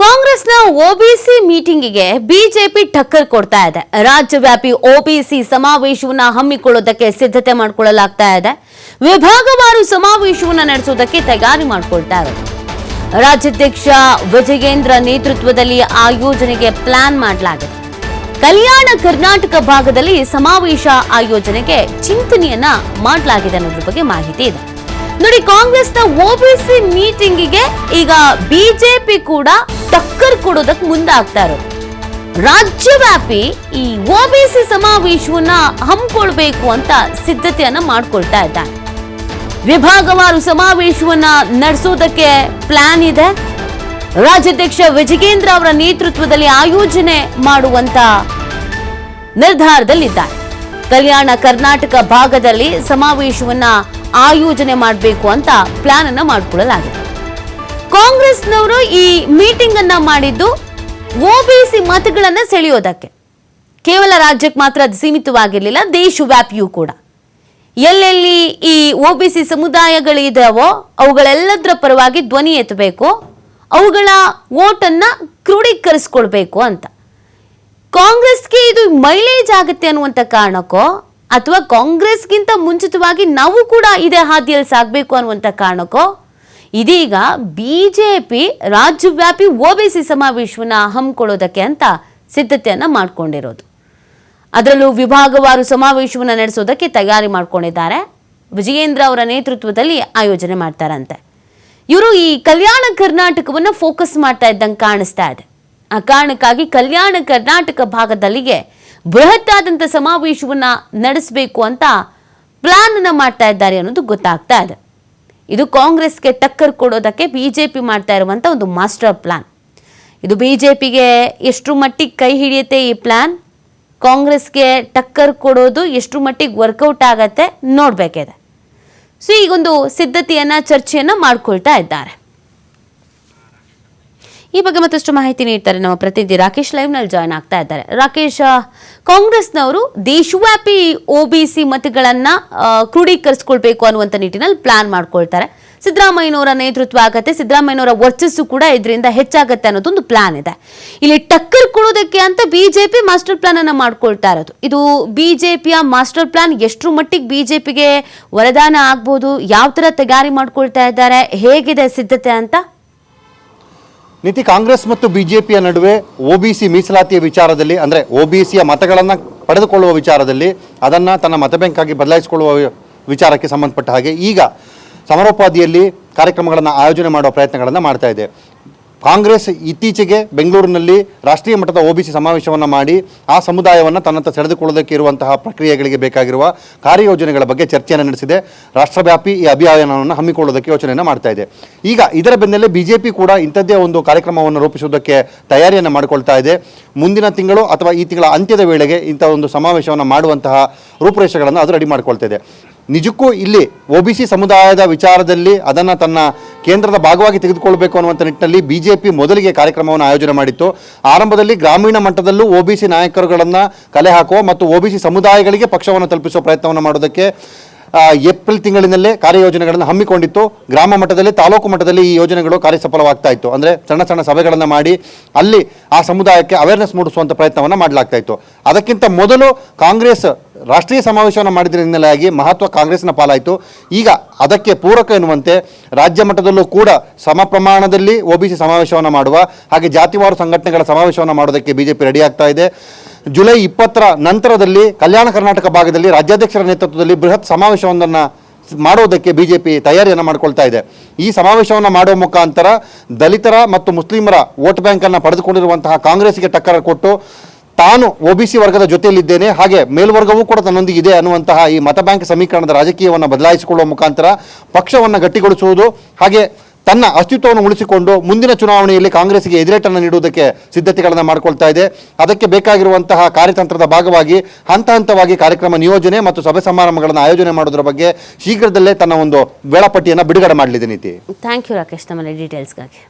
ಕಾಂಗ್ರೆಸ್ನ OBC ಮೀಟಿಂಗಿಗೆ BJP ಟಕ್ಕರ್ ಕೊಡ್ತಾ ಇದೆ. ರಾಜ್ಯವ್ಯಾಪಿ ಒಬಿಸಿ ಸಮಾವೇಶವನ್ನ ಹಮ್ಮಿಕೊಳ್ಳೋದಕ್ಕೆ ಸಿದ್ಧತೆ ಮಾಡಿಕೊಳ್ಳಲಾಗ್ತಾ ಇದೆ. ವಿಭಾಗವಾರು ಸಮಾವೇಶವನ್ನ ನಡೆಸೋದಕ್ಕೆ ತಯಾರಿ ಮಾಡಿಕೊಳ್ತಾ ಇದೆ ರಾಜ್ಯಾಧ್ಯಕ್ಷ ವಿಜಯೇಂದ್ರ ನೇತೃತ್ವದಲ್ಲಿ ಆಯೋಜನೆಗೆ ಪ್ಲಾನ್ ಮಾಡಲಾಗಿದೆ. ಕಲ್ಯಾಣ ಕರ್ನಾಟಕ ಭಾಗದಲ್ಲಿ ಸಮಾವೇಶ ಆಯೋಜನೆಗೆ ಚಿಂತನೆಯನ್ನ ಮಾಡಲಾಗಿದೆ ಅನ್ನೋದ್ರ ಬಗ್ಗೆ ಮಾಹಿತಿ ಇದೆ. ನೋಡಿ, ಕಾಂಗ್ರೆಸ್ನ ಒಬಿಸಿ ಮೀಟಿಂಗಿಗೆ ಈಗ ಬಿಜೆಪಿ ಕೂಡ ಟಕ್ಕರ್ ಕೊಡೋದಕ್ ಮುಂದಾಗ್ತಾ ಇರೋದು ರಾಜ್ಯವ್ಯಾಪಿ ಈ ಒಬಿಸಿ ಸಮಾವೇಶವನ್ನ ಹಮ್ಮಿಕೊಳ್ಬೇಕು ಅಂತ ಸಿದ್ಧತೆಯನ್ನ ಮಾಡ್ಕೊಳ್ತಾ ಇದ್ದಾನೆ ವಿಭಾಗವಾರು ಸಮಾವೇಶವನ್ನ ನಡೆಸೋದಕ್ಕೆ ಪ್ಲಾನ್ ಇದೆ. ರಾಜ್ಯಾಧ್ಯಕ್ಷ ವಿಜಯೇಂದ್ರ ಅವರ ನೇತೃತ್ವದಲ್ಲಿ ಆಯೋಜನೆ ಮಾಡುವಂತ ನಿರ್ಧಾರದಲ್ಲಿದ್ದಾರೆ. ಕಲ್ಯಾಣ ಕರ್ನಾಟಕ ಭಾಗದಲ್ಲಿ ಸಮಾವೇಶವನ್ನ ಆಯೋಜನೆ ಮಾಡಬೇಕು ಅಂತ ಪ್ಲಾನ್ ಅನ್ನ ಮಾಡಿಕೊಳ್ಳಲಾಗಿದೆ. ಕಾಂಗ್ರೆಸ್ನವರು ಈ ಮೀಟಿಂಗ್ ಅನ್ನ ಮಾಡಿದ್ದು ಒಬಿಸಿ ಮತಗಳನ್ನ ಸೆಳೆಯೋದಕ್ಕೆ. ಕೇವಲ ರಾಜ್ಯಕ್ಕೆ ಮಾತ್ರ ಅದು ಸೀಮಿತವಾಗಿರಲಿಲ್ಲ, ದೇಶವ್ಯಾಪಿಯೂ ಕೂಡ. ಎಲ್ಲೆಲ್ಲಿ ಈ ಒಬಿಸಿ ಸಮುದಾಯಗಳಿದಾವೋ ಅವುಗಳೆಲ್ಲದರ ಪರವಾಗಿ ಧ್ವನಿ ಎತ್ತಬೇಕು, ಅವುಗಳ ಓಟನ್ನು ಕ್ರೋಢೀಕರಿಸ್ಕೊಳ್ಬೇಕು ಅಂತ. ಕಾಂಗ್ರೆಸ್ಗೆ ಇದು ಮೈಲೇಜ್ ಆಗುತ್ತೆ ಅನ್ನುವಂಥ ಕಾರಣಕ್ಕೋ, ಅಥವಾ ಕಾಂಗ್ರೆಸ್ಗಿಂತ ಮುಂಚಿತವಾಗಿ ನಾವು ಕೂಡ ಇದೇ ಹಾದಿಯಲ್ಲಿ ಸಾಗಬೇಕು ಅನ್ನುವಂಥ ಕಾರಣಕ್ಕೋ ಇದೀಗ ಬಿಜೆಪಿ ರಾಜ್ಯವ್ಯಾಪಿ ಒಬಿಸಿ ಸಮಾವೇಶವನ್ನ ಹಮ್ಮಿಕೊಳ್ಳೋದಕ್ಕೆ ಅಂತ ಸಿದ್ಧತೆಯನ್ನ ಮಾಡ್ಕೊಂಡಿರೋದು. ಅದರಲ್ಲೂ ವಿಭಾಗವಾರು ಸಮಾವೇಶವನ್ನು ನಡೆಸೋದಕ್ಕೆ ತಯಾರಿ ಮಾಡ್ಕೊಂಡಿದ್ದಾರೆ. ವಿಜಯೇಂದ್ರ ಅವರ ನೇತೃತ್ವದಲ್ಲಿ ಆಯೋಜನೆ ಮಾಡ್ತಾರಂತೆ. ಇವರು ಈ ಕಲ್ಯಾಣ ಕರ್ನಾಟಕವನ್ನು ಫೋಕಸ್ ಮಾಡ್ತಾ ಇದ್ದಂಗೆ ಕಾಣಿಸ್ತಾ ಇದೆ. ಆ ಕಾರಣಕ್ಕಾಗಿ ಕಲ್ಯಾಣ ಕರ್ನಾಟಕ ಭಾಗದಲ್ಲಿಗೆ ಬೃಹತ್ತಾದಂಥ ಸಮಾವೇಶವನ್ನು ನಡೆಸಬೇಕು ಅಂತ ಪ್ಲಾನ್ ಮಾಡ್ತಾ ಇದ್ದಾರೆ ಅನ್ನೋದು ಗೊತ್ತಾಗ್ತಾ ಇದೆ. ಇದು ಕಾಂಗ್ರೆಸ್ಗೆ ಟಕ್ಕರ್ ಕೊಡೋದಕ್ಕೆ ಬಿ ಜೆ ಪಿ ಮಾಡ್ತಾ ಇರುವಂಥ ಒಂದು ಮಾಸ್ಟರ್ ಪ್ಲಾನ್. ಇದು ಬಿ ಜೆ ಪಿಗೆ ಎಷ್ಟು ಮಟ್ಟಿಗೆ ಕೈ ಹಿಡಿಯುತ್ತೆ ಈ ಪ್ಲಾನ್? ಕಾಂಗ್ರೆಸ್ಗೆ ಟಕ್ಕರ್ ಕೊಡೋದು ಎಷ್ಟು ಮಟ್ಟಿಗೆ ವರ್ಕೌಟ್ ಆಗತ್ತೆ ನೋಡಬೇಕಿದೆ. ಸೊ ಈಗೊಂದು ಸಿದ್ಧತೆಯನ್ನು, ಚರ್ಚೆಯನ್ನು ಮಾಡ್ಕೊಳ್ತಾ ಇದ್ದಾರೆ. ಈ ಬಗ್ಗೆ ಮತ್ತಷ್ಟು ಮಾಹಿತಿ ನೀಡ್ತಾರೆ ನಮ್ಮ ಪ್ರತಿನಿಧಿ ರಾಕೇಶ್ ಲೈವ್ನಲ್ಲಿ ಜಾಯ್ನ್ ಆಗ್ತಾ ಇದ್ದಾರೆ. ರಾಕೇಶ್, ಕಾಂಗ್ರೆಸ್ನವರು ದೇಶವ್ಯಾಪಿ ಒಬಿಸಿ ಮತಗಳನ್ನ ಕ್ರೋಢೀಕರಿಸಿಕೊಳ್ಬೇಕು ಅನ್ನುವಂಥ ನಿಟ್ಟಿನಲ್ಲಿ ಪ್ಲಾನ್ ಮಾಡ್ಕೊಳ್ತಾರೆ. ಸಿದ್ದರಾಮಯ್ಯನವರ ನೇತೃತ್ವ ಆಗತ್ತೆ, ಸಿದ್ದರಾಮಯ್ಯನವರ ವರ್ಚಸ್ಸು ಕೂಡ ಇದರಿಂದ ಹೆಚ್ಚಾಗತ್ತೆ ಅನ್ನೋದೊಂದು ಪ್ಲಾನ್ ಇದೆ. ಇಲ್ಲಿ ಟಕ್ಕರ್ ಕೊಡೋದಕ್ಕೆ ಅಂತ ಬಿಜೆಪಿ ಮಾಸ್ಟರ್ ಪ್ಲಾನ್ ಅನ್ನ ಮಾಡ್ಕೊಳ್ತಾ ಇರೋದು. ಇದು ಬಿಜೆಪಿಯ ಮಾಸ್ಟರ್ ಪ್ಲಾನ್ ಎಷ್ಟರ ಮಟ್ಟಿಗೆ ಬಿಜೆಪಿಗೆ ವರದಾನ ಆಗ್ಬೋದು ಯಾವ ತರ ತಯಾರಿ ಮಾಡ್ಕೊಳ್ತಾ ಇದ್ದಾರೆ, ಹೇಗಿದೆ ಸಿದ್ಧತೆ ಅಂತ ನೀತಿ ಕಾಂಗ್ರೆಸ್ ಮತ್ತು ಬಿಜೆಪಿಯ ನಡುವೆ ಒಬಿಸಿ ಮೀಸಲಾತಿಯ ವಿಚಾರದಲ್ಲಿ, ಅಂದರೆ ಒ ಬಿ ಸಿಯ ಮತಗಳನ್ನು ಪಡೆದುಕೊಳ್ಳುವ ವಿಚಾರದಲ್ಲಿ ಅದನ್ನು ತನ್ನ ಮತ ಬ್ಯಾಂಕ್ ಆಗಿ ಬದಲಾಯಿಸಿಕೊಳ್ಳುವ ವಿಚಾರಕ್ಕೆ ಸಂಬಂಧಪಟ್ಟ ಹಾಗೆ ಈಗ ಸಮರೋಪಾದಿಯಲ್ಲಿ ಕಾರ್ಯಕ್ರಮಗಳನ್ನು ಆಯೋಜನೆ ಮಾಡುವ ಪ್ರಯತ್ನಗಳನ್ನು ಮಾಡ್ತಾ ಇದೆ. ಕಾಂಗ್ರೆಸ್ ಇತ್ತೀಚೆಗೆ ಬೆಂಗಳೂರಿನಲ್ಲಿ ರಾಷ್ಟ್ರೀಯ ಮಟ್ಟದ ಒಬಿಸಿ ಸಮಾವೇಶವನ್ನು ಮಾಡಿ ಆ ಸಮುದಾಯವನ್ನು ತನ್ನತ್ತ ಸೆಳೆದುಕೊಳ್ಳೋದಕ್ಕೆ ಇರುವಂತಹ ಪ್ರಕ್ರಿಯೆಗಳಿಗೆ ಬೇಕಾಗಿರುವ ಕಾರ್ಯಯೋಜನೆಗಳ ಬಗ್ಗೆ ಚರ್ಚೆಯನ್ನು ನಡೆಸಿದೆ. ರಾಷ್ಟ್ರವ್ಯಾಪಿ ಈ ಅಭಿಯಾನವನ್ನು ಹಮ್ಮಿಕೊಳ್ಳೋದಕ್ಕೆ ಯೋಚನೆಯನ್ನು ಮಾಡ್ತಾ ಇದೆ. ಈಗ ಇದರ ಬೆನ್ನಲ್ಲೇ ಬಿಜೆಪಿ ಕೂಡ ಇಂಥದ್ದೇ ಒಂದು ಕಾರ್ಯಕ್ರಮವನ್ನು ರೂಪಿಸುವುದಕ್ಕೆ ತಯಾರಿಯನ್ನು ಮಾಡಿಕೊಳ್ತಾ ಇದೆ. ಮುಂದಿನ ತಿಂಗಳು ಅಥವಾ ಈ ತಿಂಗಳ ಅಂತ್ಯದ ವೇಳೆಗೆ ಇಂಥ ಒಂದು ಸಮಾವೇಶವನ್ನು ಮಾಡುವಂತಹ ರೂಪುರೇಷೆಗಳನ್ನು ಅದು ರೆಡಿ ಮಾಡಿಕೊಳ್ತಾ ಇದೆ. ನಿಜಕ್ಕೂ ಇಲ್ಲಿ ಒ ಬಿ ಸಿ ಸಮುದಾಯದ ವಿಚಾರದಲ್ಲಿ ಅದನ್ನು ತನ್ನ ಕೇಂದ್ರದ ಭಾಗವಾಗಿ ತೆಗೆದುಕೊಳ್ಬೇಕು ಅನ್ನುವಂಥ ನಿಟ್ಟಿನಲ್ಲಿ ಬಿ ಜೆ ಪಿ ಮೊದಲಿಗೆ ಕಾರ್ಯಕ್ರಮವನ್ನು ಆಯೋಜನೆ ಮಾಡಿತ್ತು. ಆರಂಭದಲ್ಲಿ ಗ್ರಾಮೀಣ ಮಟ್ಟದಲ್ಲೂ ಒ ಬಿ ಸಿ ನಾಯಕರುಗಳನ್ನು ಕಲೆ ಹಾಕುವ ಮತ್ತು ಒ ಬಿ ಸಿ ಸಮುದಾಯಗಳಿಗೆ ಪಕ್ಷವನ್ನು ತಲುಪಿಸುವ ಪ್ರಯತ್ನವನ್ನು ಮಾಡೋದಕ್ಕೆ ಏಪ್ರಿಲ್ ತಿಂಗಳಿನಲ್ಲೇ ಕಾರ್ಯಯೋಜನೆಗಳನ್ನು ಹಮ್ಮಿಕೊಂಡಿತ್ತು. ಗ್ರಾಮ ಮಟ್ಟದಲ್ಲಿ, ತಾಲೂಕು ಮಟ್ಟದಲ್ಲಿ ಈ ಯೋಜನೆಗಳು ಕಾರ್ಯಸಫಲವಾಗ್ತಾ ಇತ್ತು. ಅಂದರೆ ಸಣ್ಣ ಸಣ್ಣ ಸಭೆಗಳನ್ನು ಮಾಡಿ ಅಲ್ಲಿ ಆ ಸಮುದಾಯಕ್ಕೆ ಅವೇರ್ನೆಸ್ ಮೂಡಿಸುವಂಥ ಪ್ರಯತ್ನವನ್ನು ಮಾಡಲಾಗ್ತಾ ಇತ್ತು. ಅದಕ್ಕಿಂತ ಮೊದಲು ಕಾಂಗ್ರೆಸ್ ರಾಷ್ಟ್ರೀಯ ಸಮಾವೇಶವನ್ನು ಮಾಡಿದ ಹಿನ್ನೆಲೆಯಾಗಿ ಮಹತ್ವ ಕಾಂಗ್ರೆಸ್ನ ಪಾಲಾಯಿತು. ಈಗ ಅದಕ್ಕೆ ಪೂರಕ ಎನ್ನುವಂತೆ ರಾಜ್ಯ ಮಟ್ಟದಲ್ಲೂ ಕೂಡ ಸಮ ಪ್ರಮಾಣದಲ್ಲಿ ಒ ಬಿ ಸಿ ಸಮಾವೇಶವನ್ನು ಮಾಡುವ, ಹಾಗೆ ಜಾತಿವಾರು ಸಂಘಟನೆಗಳ ಸಮಾವೇಶವನ್ನು ಮಾಡೋದಕ್ಕೆ ಬಿಜೆಪಿ ರೆಡಿ ಆಗ್ತಾ ಇದೆ. ಜುಲೈ ಇಪ್ಪತ್ತರ ನಂತರದಲ್ಲಿ ಕಲ್ಯಾಣ ಕರ್ನಾಟಕ ಭಾಗದಲ್ಲಿ ರಾಜ್ಯಾಧ್ಯಕ್ಷರ ನೇತೃತ್ವದಲ್ಲಿ ಬೃಹತ್ ಸಮಾವೇಶವೊಂದನ್ನು ಮಾಡೋದಕ್ಕೆ ಪಿ ತಯಾರಿಯನ್ನು ಮಾಡಿಕೊಳ್ತಾ ಇದೆ. ಈ ಸಮಾವೇಶವನ್ನು ಮಾಡುವ ಮುಖಾಂತರ ದಲಿತರ ಮತ್ತು ಮುಸ್ಲಿಮರ ವೋಟ್ ಬ್ಯಾಂಕನ್ನು ಪಡೆದುಕೊಂಡಿರುವಂತಹ ಕಾಂಗ್ರೆಸ್ಗೆ ಟಕ್ಕರ ಕೊಟ್ಟು ತಾನು ಒ ಬಿ ಸಿ ವರ್ಗದ ಜೊತೆಯಲ್ಲಿದ್ದೇನೆ, ಹಾಗೆ ಮೇಲ್ವರ್ಗವೂ ಕೂಡ ತನ್ನೊಂದಿಗೆ ಇದೆ ಅನ್ನುವಂತಹ ಈ ಮತ ಬ್ಯಾಂಕ್ ಸಮೀಕರಣದ ರಾಜಕೀಯವನ್ನು ಬದಲಾಯಿಸಿಕೊಳ್ಳುವ ಮುಖಾಂತರ ಪಕ್ಷವನ್ನು ಗಟ್ಟಿಗೊಳಿಸುವುದು, ಹಾಗೆ ತನ್ನ ಅಸ್ತಿತ್ವವನ್ನು ಉಳಿಸಿಕೊಂಡು ಮುಂದಿನ ಚುನಾವಣೆಯಲ್ಲಿ ಕಾಂಗ್ರೆಸ್ಗೆ ಎದುರೇಟನ್ನು ನೀಡುವುದಕ್ಕೆ ಸಿದ್ಧತೆಗಳನ್ನು ಮಾಡಿಕೊಳ್ತಾ ಇದೆ. ಅದಕ್ಕೆ ಬೇಕಾಗಿರುವಂತಹ ಕಾರ್ಯತಂತ್ರದ ಭಾಗವಾಗಿ ಹಂತ ಹಂತವಾಗಿ ಕಾರ್ಯಕ್ರಮ ನಿಯೋಜನೆ ಮತ್ತು ಸಭೆ ಸಮಾರಂಭಗಳನ್ನು ಆಯೋಜನೆ ಮಾಡೋದರ ಬಗ್ಗೆ ಶೀಘ್ರದಲ್ಲೇ ತನ್ನ ಒಂದು ವೇಳಾಪಟ್ಟಿಯನ್ನು ಬಿಡುಗಡೆ ಮಾಡಲಿದೆ ನೀತಿ. ಥ್ಯಾಂಕ್ ಯು ರಾಕೇಶ್ ತಮ್ಮ ಡೀಟೇಲ್ಸ್ಗಾಗಿ